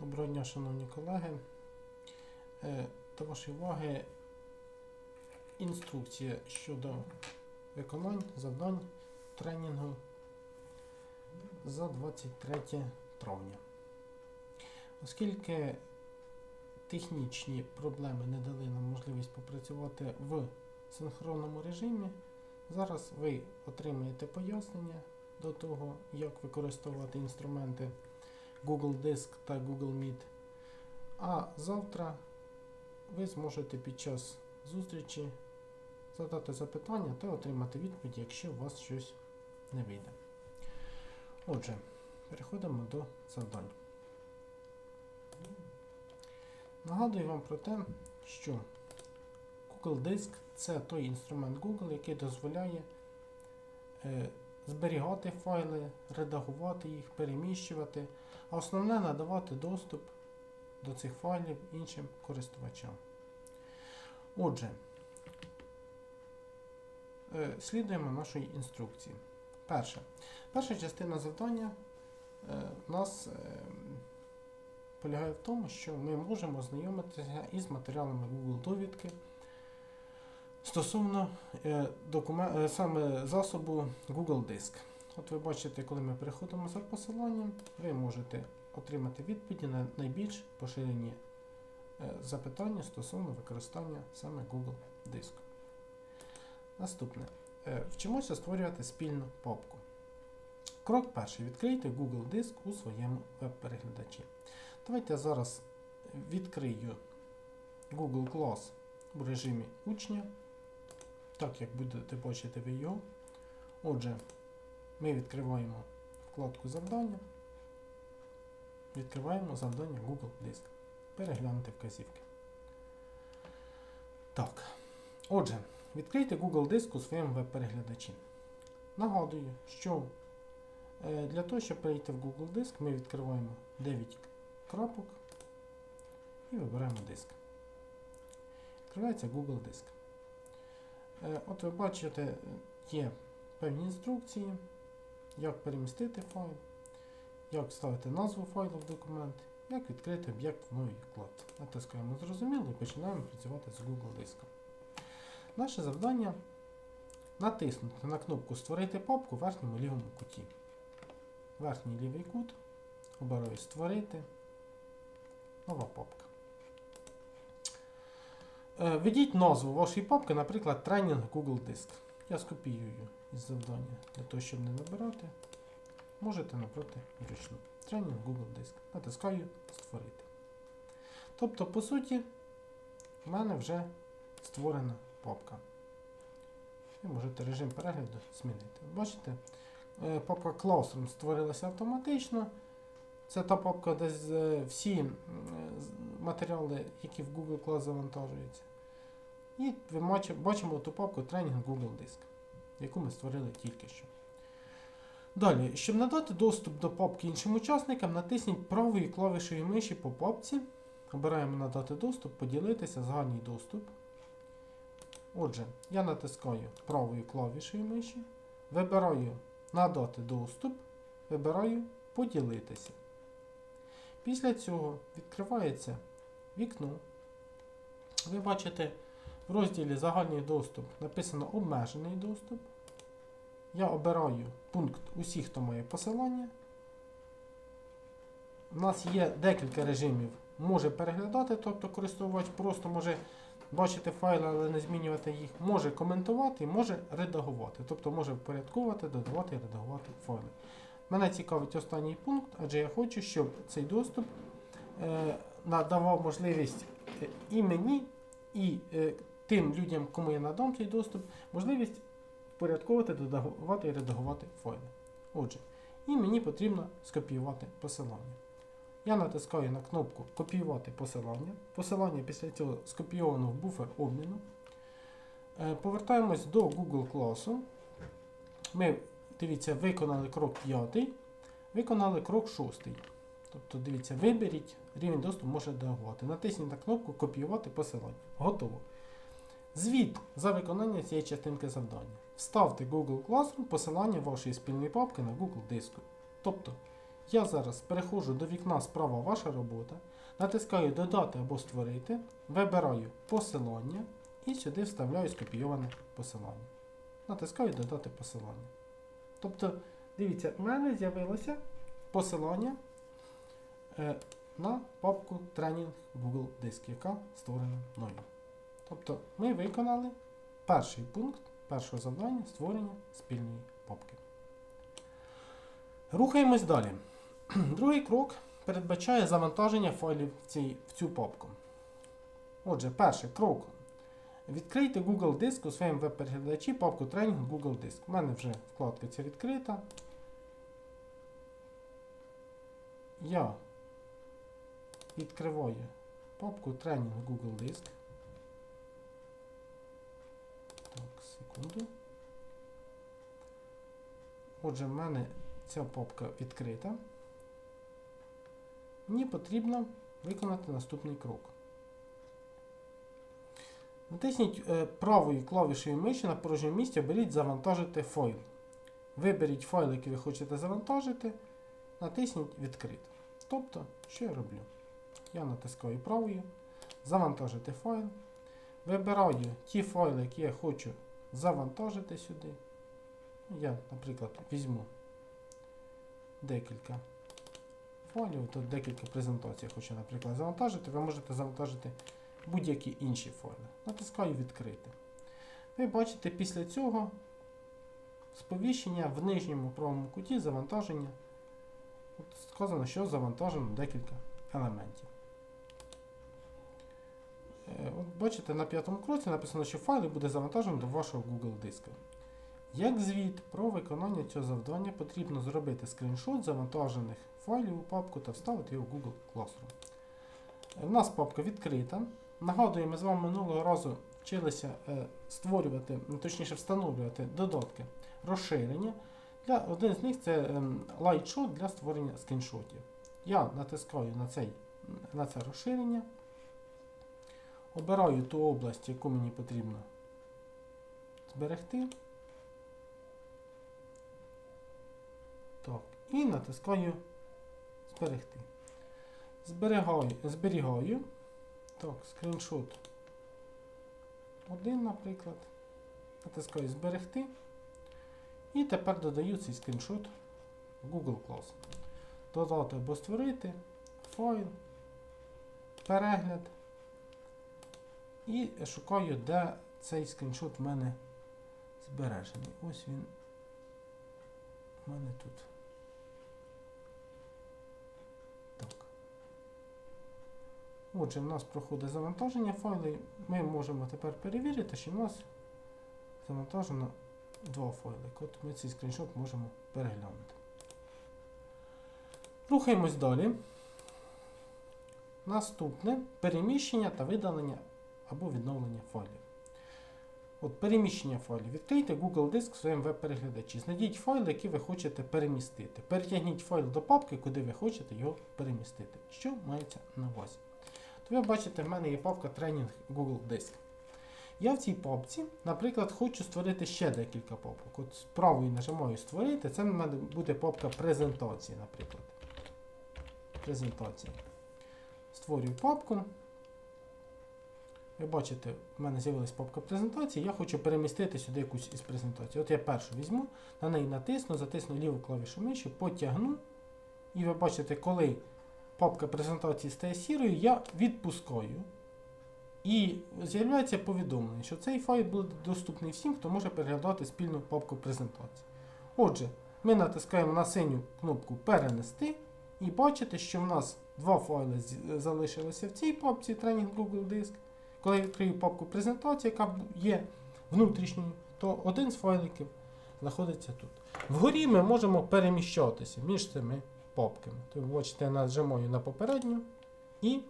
Доброго дня, шановні колеги. Е, До вашої уваги інструкція щодо виконань завдань тренінгу за 23 травня. Оскільки технічні проблеми не дали нам можливість попрацювати в синхронному режимі, зараз ви отримаєте пояснення до того, як використовувати інструменти Google Диск та Google Meet. А завтра ви зможете під час зустрічі задати запитання та отримати відповідь, якщо у вас щось не вийде. Отже, переходимо до завдань. Нагадую вам про те, що Google Диск це той інструмент Google, який дозволяє е, зберігати файли, редагувати їх, переміщувати, а основне надавати доступ до цих файлів іншим користувачам. Отже, е, слідуємо нашої інструкції. Перше. Перша частина завдання е, в нас е, полягає в тому, що ми можемо ознайомитися із матеріалами Google довідки стосовно е, докумен- е, саме засобу Google Диск. От ви бачите, коли ми переходимо за посиланням, ви можете отримати відповіді на найбільш поширені е, запитання стосовно використання саме Google диску. Наступне. Е, Вчимося створювати спільну папку. Крок перший. Відкрийте Google диск у своєму веб-переглядачі. Давайте я зараз відкрию Google Class в режимі учня, так як будете бачити ви його. Отже, ми відкриваємо вкладку завдання, відкриваємо завдання Google Диск. Переглянути вказівки. Так. Отже, відкрийте Google Диск у своєму веб-переглядачі. Нагадую, що е, для того, щоб перейти в Google Диск, ми відкриваємо 9 крапок і вибираємо диск. Відкривається Google Диск. Е, От ви бачите, є певні інструкції, як перемістити файл, як вставити назву файлу в документ, як відкрити об'єкт в новий вклад. Натискаємо зрозуміло і починаємо працювати з Google диском. Наше завдання натиснути на кнопку Створити папку в верхньому лівому куті. Верхній лівий кут. Обираю Створити. Нова папка. Е, Введіть назву вашої папки, наприклад, тренінг Google Диск. Я скопіюю із завдання для того, щоб не набирати. Можете напроти вручну. Тренінг Google Диск. Натискаю Створити. Тобто, по суті, в мене вже створена папка. Ви можете режим перегляду змінити. Бачите, е, папка Classroom створилася автоматично. Це та папка, де е, всі е, матеріали, які в Google Class завантажуються. І ви бачимо ту папку Тренінг Google Диск, яку ми створили тільки що. Далі, щоб надати доступ до папки іншим учасникам, натисніть правою клавішею миші по папці. Обираємо надати доступ, поділитися, загальний доступ. Отже, я натискаю правою клавішею миші, вибираю надати доступ, вибираю поділитися. Після цього відкривається вікно. Ви бачите в розділі Загальний доступ написано Обмежений доступ. Я обираю пункт Усі, хто має посилання. У нас є декілька режимів. Може переглядати, тобто користувач просто може бачити файли, але не змінювати їх. Може коментувати, може редагувати. Тобто може впорядковувати, додавати і редагувати файли. Мене цікавить останній пункт, адже я хочу, щоб цей доступ е, надавав можливість е, і мені, і е, тим людям, кому я надам цей доступ, можливість впорядковувати, додавати і редагувати файли. Отже, і мені потрібно скопіювати посилання. Я натискаю на кнопку Копіювати посилання. Посилання після цього скопійовано в буфер обміну. Е, Повертаємось до Google класу. Ми, дивіться, виконали крок 5, виконали крок 6. Тобто, дивіться, виберіть рівень доступу може редагувати. Натисніть на кнопку Копіювати посилання. Готово. Звіт за виконання цієї частинки завдання. Вставте Google Classroom посилання вашої спільної папки на Google диску. Тобто, Я зараз переходжу до вікна справа ваша робота, натискаю Додати або Створити, вибираю посилання і сюди вставляю скопійоване посилання. Натискаю Додати посилання. Тобто, дивіться, в мене з'явилося посилання е, на папку тренінг Google Диск, яка створена мною. Тобто ми виконали перший пункт першого завдання створення спільної папки. Рухаємось далі. Другий крок передбачає завантаження файлів в, цій, в цю папку. Отже, перший крок. Відкрийте Google Диск у своєму веб-переглядачі папку тренінг Google Диск. У мене вже вкладка ця відкрита. Я відкриваю папку тренінг Google Диск. Так, секунду. Отже, в мене ця папка відкрита. Мені потрібно виконати наступний крок. Натисніть е, правою клавішею миші на порожньому місці оберіть Завантажити файл. Виберіть файл, який ви хочете завантажити, натисніть Відкрити. Тобто, що я роблю? Я натискаю правою, завантажити файл. Вибираю ті файли, які я хочу завантажити сюди. Я, наприклад, візьму декілька файлів, тут декілька презентацій хочу, наприклад, завантажити. Ви можете завантажити будь-які інші файли. Натискаю відкрити. Ви бачите після цього сповіщення в нижньому правому куті завантаження. От сказано, що завантажено декілька елементів. Е, От бачите, на п'ятому кроці написано, що файли буде завантажено до вашого Google диска. Як звіт про виконання цього завдання потрібно зробити скріншот завантажених файлів у папку та вставити його в Google Classroom. Е, У нас папка відкрита. Нагадую, ми з вами минулого разу вчилися е, створювати, ну, точніше встановлювати додатки розширення. Для, один з них це ем, LightShot для створення скріншотів. Я натискаю на, цей, на це розширення, обираю ту область, яку мені потрібно зберегти. Так, і натискаю зберегти. Зберігаю, зберігаю. Так, скріншот 1, наприклад. Натискаю зберегти. І тепер додаю цей скріншот в Google Class. Додати або створити, файл, перегляд. І шукаю, де цей скріншот в мене збережений. Ось він у мене тут. Так. Отже, в нас проходить завантаження файлів. Ми можемо тепер перевірити, що в нас завантажено два файли. От ми цей скріншот можемо переглянути. Рухаємось далі. Наступне переміщення та видалення або відновлення файлів. От Переміщення файлів. Відкрийте Google Диск в своєму веб-переглядачі. Знайдіть файл, який ви хочете перемістити. Перетягніть файл до папки, куди ви хочете його перемістити. Що мається на увазі? То ви бачите, в мене є папка тренінг Google Диск. Я в цій папці, наприклад, хочу створити ще декілька папок. От правою нажимаю створити, це в мене буде папка презентації, наприклад. Презентація. Створюю папку. Ви бачите, в мене з'явилась папка презентації, я хочу перемістити сюди якусь із презентацій. От я першу візьму, на неї натисну, затисну ліву клавішу миші, потягну. І ви бачите, коли папка презентації стає сірою, я відпускаю. І з'являється повідомлення, що цей файл буде доступний всім, хто може переглядати спільну папку презентації. Отже, ми натискаємо на синю кнопку Перенести і бачите, що в нас два файли залишилися в цій папці тренінг Google Диск. Коли я відкрию папку презентації, яка є внутрішньою, то один з файликів знаходиться тут. Вгорі ми можемо переміщатися між цими папками. Тобто, бачите, я нажимаю на попередню і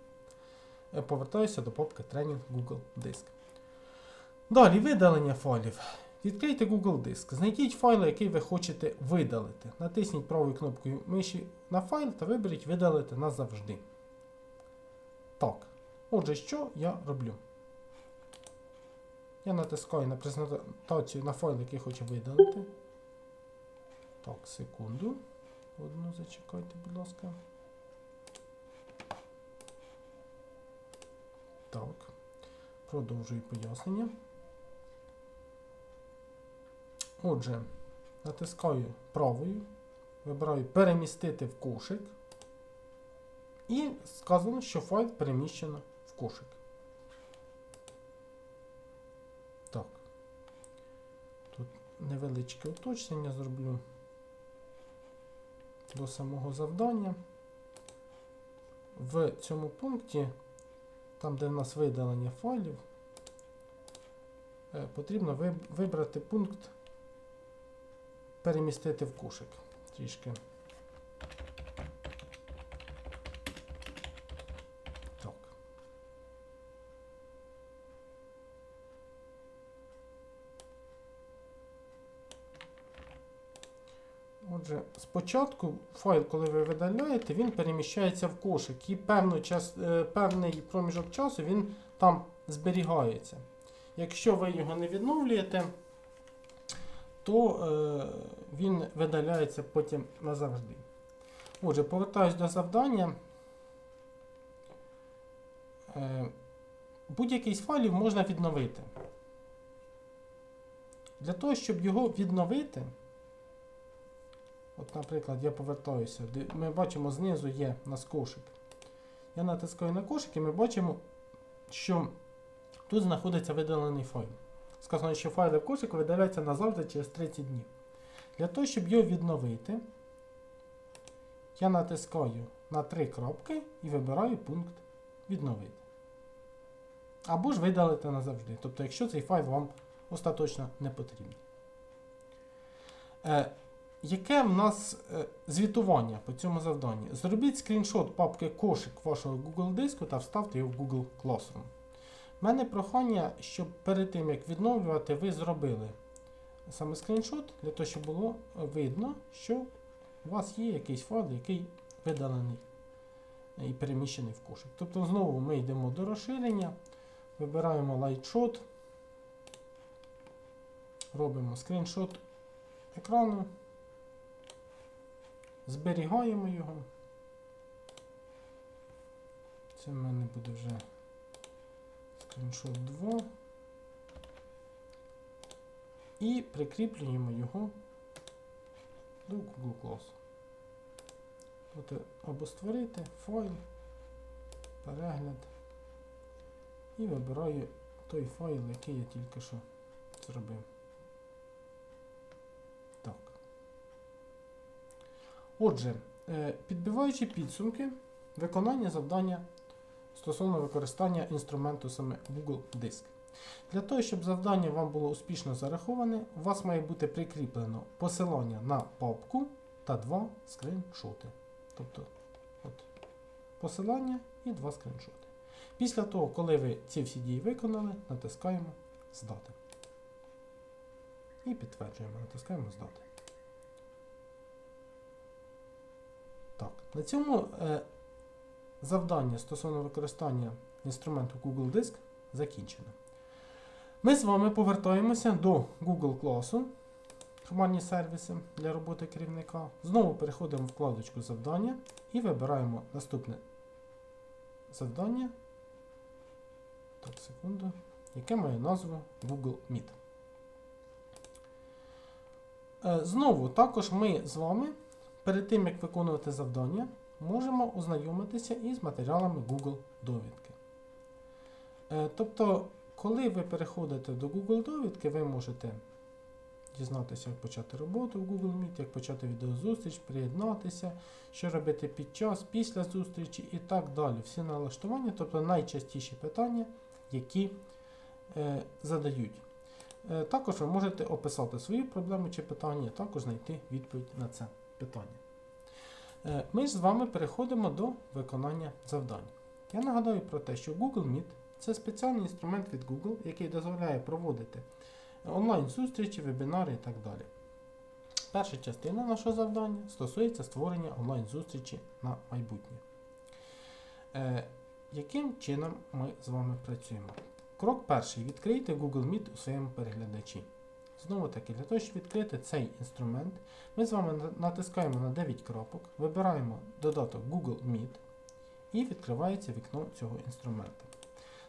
е, повертаюся до папки тренінг Google Диск. Далі видалення файлів. Відкрийте Google Диск. Знайдіть файл, який ви хочете видалити. Натисніть правою кнопкою миші на файл та виберіть видалити назавжди. Так. Отже, що я роблю? Я натискаю на презентацію на файл, який хочу видалити. Так, секунду. Одну зачекайте, будь ласка. Так. Продовжую пояснення. Отже, натискаю правою, вибираю перемістити в кошик. І сказано, що файл переміщено кошик. Так. Тут невеличке уточнення зроблю до самого завдання. В цьому пункті, там де в нас видалення файлів, е, потрібно вибрати пункт перемістити в кошик. Трішки. Так. Отже, спочатку файл, коли ви видаляєте, він переміщається в кошик і певну час, е, певний проміжок часу він там зберігається. Якщо ви його не відновлюєте, то е, він видаляється потім назавжди. Отже, повертаюсь до завдання. Е, будь-який з файлів можна відновити. Для того, щоб його відновити, От, наприклад, я повертаюся. Ми бачимо знизу є у нас кошик. Я натискаю на кошик і ми бачимо, що тут знаходиться видалений файл. Сказано, що файли в кошику видаляються назавжди через 30 днів. Для того, щоб його відновити, я натискаю на три крапки і вибираю пункт відновити. Або ж видалити назавжди. Тобто, якщо цей файл вам остаточно не потрібен. Е, Яке в нас е, звітування по цьому завданню? Зробіть скріншот папки кошик вашого Google диску та вставте його в Google Classroom. У мене прохання, щоб перед тим як відновлювати, ви зробили саме скріншот, для того, щоб було е, видно, що у вас є якийсь файл, який видалений і переміщений в кошик. Тобто знову ми йдемо до розширення, вибираємо Lightshot, робимо скріншот екрану. Зберігаємо його. Це в мене буде вже скріншот 2. І прикріплюємо його до Google Class. Тобто або створити файл, перегляд. І вибираю той файл, який я тільки що зробив. Так. Отже, е, підбиваючи підсумки, виконання завдання стосовно використання інструменту саме Google Диск. Для того, щоб завдання вам було успішно зараховане, у вас має бути прикріплено посилання на папку та два скріншоти. Тобто, от, посилання і два скріншоти. Після того, коли ви ці всі дії виконали, натискаємо Здати. І підтверджуємо, натискаємо Здати. Так, на цьому е, завдання стосовно використання інструменту Google Диск закінчено. Ми з вами повертаємося до Google класу, командні сервіси для роботи керівника. Знову переходимо в вкладочку завдання і вибираємо наступне завдання. Так, секунду, яке має назву Google Meet. Е, Знову також ми з вами перед тим, як виконувати завдання, можемо ознайомитися із матеріалами Google довідки. Е, Тобто, коли ви переходите до Google довідки, ви можете дізнатися, як почати роботу в Google Meet, як почати відеозустріч, приєднатися, що робити під час, після зустрічі і так далі. Всі налаштування, тобто найчастіші питання, які е, задають. Е, також ви можете описати свої проблеми чи питання, також знайти відповідь на це питання. Е, Ми з вами переходимо до виконання завдань. Я нагадаю про те, що Google Meet це спеціальний інструмент від Google, який дозволяє проводити онлайн-зустрічі, вебінари і так далі. Перша частина нашого завдання стосується створення онлайн-зустрічі на майбутнє. Е, яким чином ми з вами працюємо? Крок перший. Відкрийте Google Meet у своєму переглядачі. Знову таки, для того, щоб відкрити цей інструмент, ми з вами натискаємо на 9 крапок, вибираємо додаток Google Meet і відкривається вікно цього інструмента.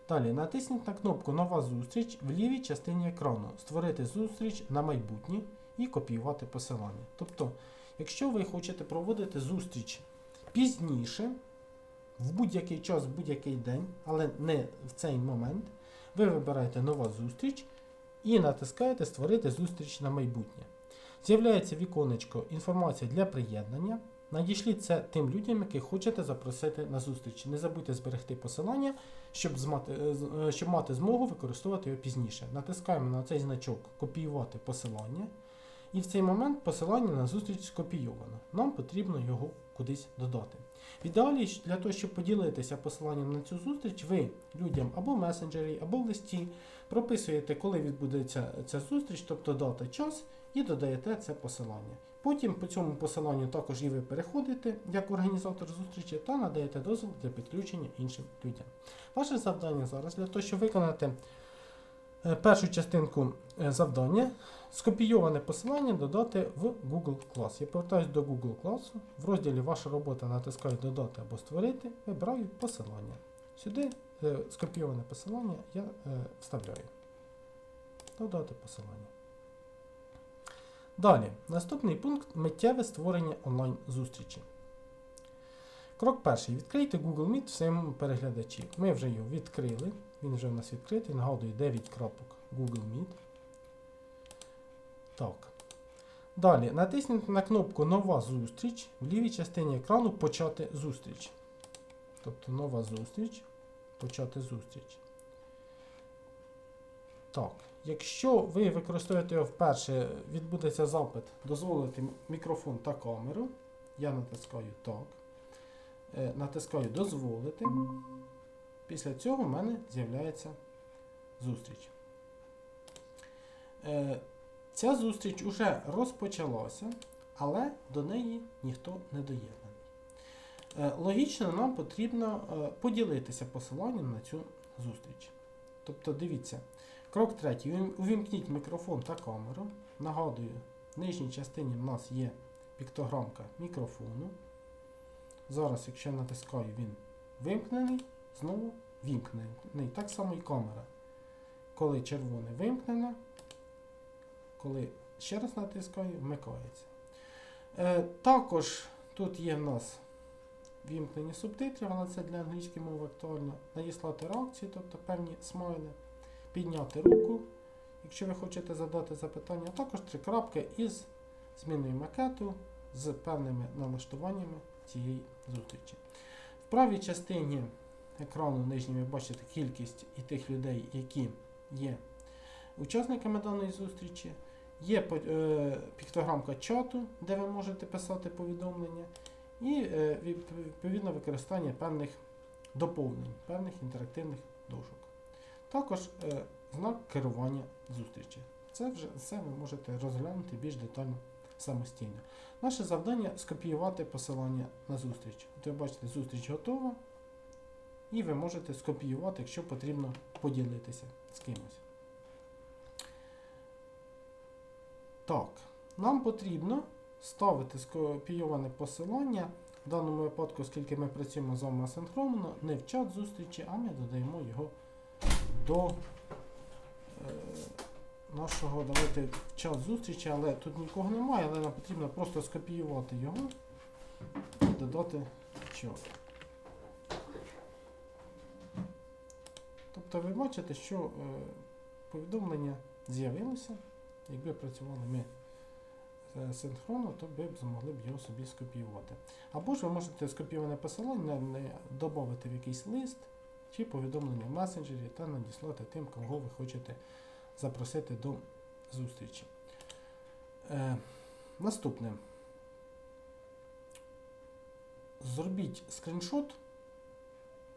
Далі натисніть на кнопку Нова зустріч в лівій частині екрану Створити зустріч на майбутнє і копіювати посилання. Тобто, якщо ви хочете проводити зустріч пізніше, в будь-який час, в будь-який день, але не в цей момент, ви вибираєте нова зустріч і натискаєте Створити зустріч на майбутнє. З'являється віконечко інформація для приєднання. Надішліть це тим людям, яких хочете запросити на зустріч. Не забудьте зберегти посилання, щоб, змати, е, е, щоб мати змогу використовувати його пізніше. Натискаємо на цей значок Копіювати посилання. І в цей момент посилання на зустріч скопійовано. Нам потрібно його кудись додати. В ідеалі для того, щоб поділитися посиланням на цю зустріч, ви людям або в месенджері, або в листі прописуєте, коли відбудеться ця зустріч, тобто дата, час, і додаєте це посилання. Потім по цьому посиланню також і ви переходите як організатор зустрічі та надаєте дозвіл для підключення іншим людям. Ваше завдання зараз для того, щоб виконати е, першу частинку е, завдання, скопійоване посилання додати в Google Class. Я повертаюся до Google Class. В розділі Ваша робота натискаю Додати або Створити, вибираю посилання. Сюди е, скопійоване посилання я е, вставляю. Додати посилання. Далі, наступний пункт миттєве створення онлайн-зустрічі. Крок перший. Відкрийте Google Meet в своєму переглядачі. Ми вже його відкрили. Він вже в нас відкритий. Нагадую 9 крапок Google Meet. Так. Далі натисніть на кнопку Нова зустріч в лівій частині екрану Почати зустріч. Тобто нова зустріч. Почати зустріч. Так. Якщо ви використовуєте його вперше, відбудеться запит дозволити мікрофон та камеру. Я натискаю так. Е, натискаю дозволити. Після цього в мене з'являється зустріч. Е, ця зустріч уже розпочалася, але до неї ніхто не доєднаний. Е, логічно, нам потрібно е, поділитися посиланням на цю зустріч. Тобто, дивіться, крок третій. Увімкніть мікрофон та камеру. Нагадую, в нижній частині в нас є піктограмка мікрофону. Зараз, якщо я натискаю, він вимкнений, знову вімкнений. Так само і камера. Коли червоне вимкнене, коли ще раз натискаю, вмикається. Е, також тут є в нас вімкнені субтитри, але це для англійської мови актуально. Надіслати реакції, тобто певні смайли, підняти руку, якщо ви хочете задати запитання, а також три крапки із зміною макету з певними налаштуваннями цієї зустрічі. В правій частині екрану нижній ви бачите кількість і тих людей, які є учасниками даної зустрічі. Є е, піктограмка чату, де ви можете писати повідомлення, і е, відповідно використання певних доповнень, певних інтерактивних дошок. Також е, знак керування зустрічі. Це вже все ви можете розглянути більш детально самостійно. Наше завдання скопіювати посилання на зустріч. От ви бачите, зустріч готова, і ви можете скопіювати, якщо потрібно поділитися з кимось. Так, нам потрібно ставити скопійоване посилання. В даному випадку, оскільки ми працюємо з вами асинхронно, не в чат зустрічі, а ми додаємо його до е, нашого давайте в чат зустрічі, але тут нікого немає, але нам потрібно просто скопіювати його і додати в чат. Тобто ви бачите, що е, повідомлення з'явилося. Якби працювали ми синхронно, то ви б змогли б його собі скопіювати. Або ж ви можете скопійоване посилання додати в якийсь лист чи повідомлення в месенджері та надіслати тим, кого ви хочете запросити до зустрічі. Е, наступне. Зробіть скріншот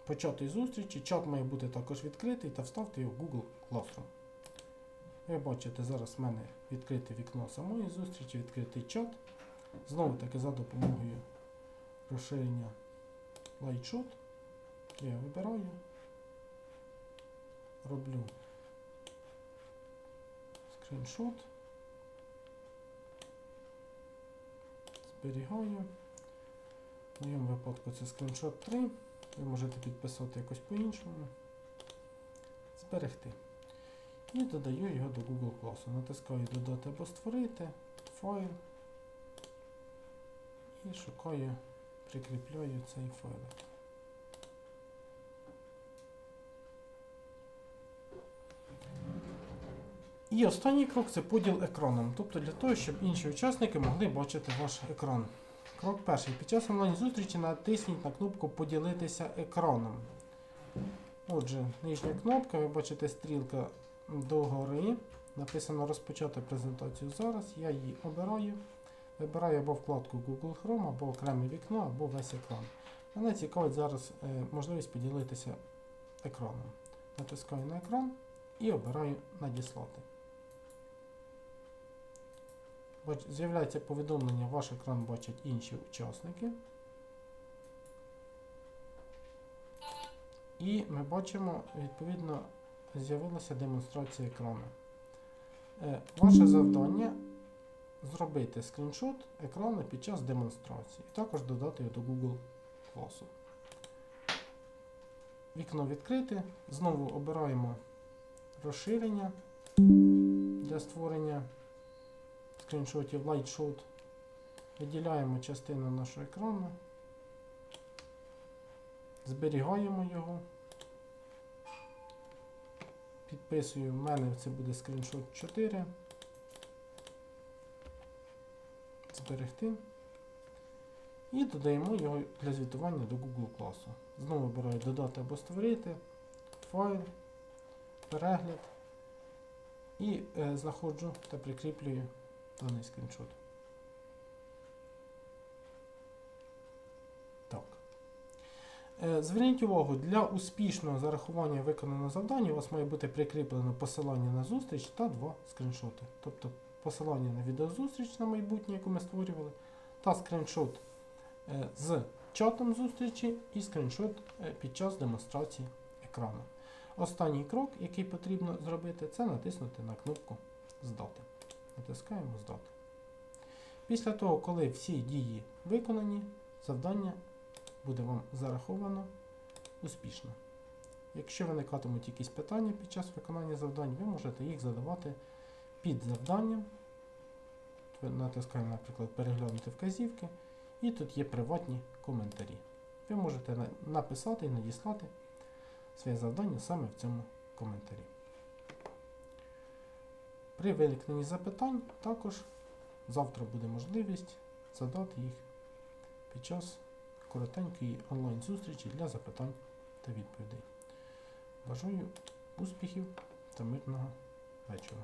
початої зустрічі. Чат має бути також відкритий та вставте його в Google Classroom. Ви бачите, зараз в мене відкрите вікно самої зустрічі, відкритий чат. Знову таки за допомогою розширення LightShot я вибираю, роблю скріншот, зберігаю. В моєму випадку це скріншот 3. Ви можете підписати якось по-іншому. Зберегти. І додаю його до Google класу. Натискаю додати або створити, файл. І шукаю, прикріпляю цей файлик. І останній крок це поділ екраном, тобто для того, щоб інші учасники могли бачити ваш екран. Крок перший. Під час онлайн-зустрічі натисніть на кнопку Поділитися екраном. Отже, нижня кнопка, ви бачите стрілка догори. Написано розпочати презентацію зараз. Я її обираю. Вибираю або вкладку Google Chrome, або окреме вікно, або весь екран. Мене цікавить зараз е, можливість поділитися екраном. Натискаю на екран і обираю надіслати. З'являється повідомлення, ваш екран бачать інші учасники. І ми бачимо, відповідно, з'явилася демонстрація екрану. Е, Ваше завдання зробити скріншот екрану під час демонстрації. Також додати його до Google класу. Вікно відкрите. Знову обираємо розширення для створення скріншотів LightShot. Виділяємо частину нашого екрану. Зберігаємо його. Підписую, в мене це буде скріншот 4. Зберегти. І додаємо його для звітування до Google класу. Знову обираю додати або створити, файл, перегляд. І е, знаходжу та прикріплюю даний скріншот. Так. Е, Зверніть увагу, для успішного зарахування виконаного завдання у вас має бути прикріплено посилання на зустріч та два скріншоти. Тобто посилання на відеозустріч на майбутнє, яку ми створювали, та скріншот е, з чатом зустрічі і скріншот е, під час демонстрації екрану. Останній крок, який потрібно зробити, це натиснути на кнопку Здати. Натискаємо Здати. Після того, коли всі дії виконані, завдання буде вам зараховано успішно. Якщо виникатимуть якісь питання під час виконання завдань, ви можете їх задавати під завданням. Натискаємо, наприклад, переглянути вказівки, і тут є приватні коментарі. Ви можете написати і надіслати своє завдання саме в цьому коментарі. При виникненні запитань також завтра буде можливість задати їх під час коротенької онлайн-зустрічі для запитань та відповідей. Бажаю успіхів та мирного вечора.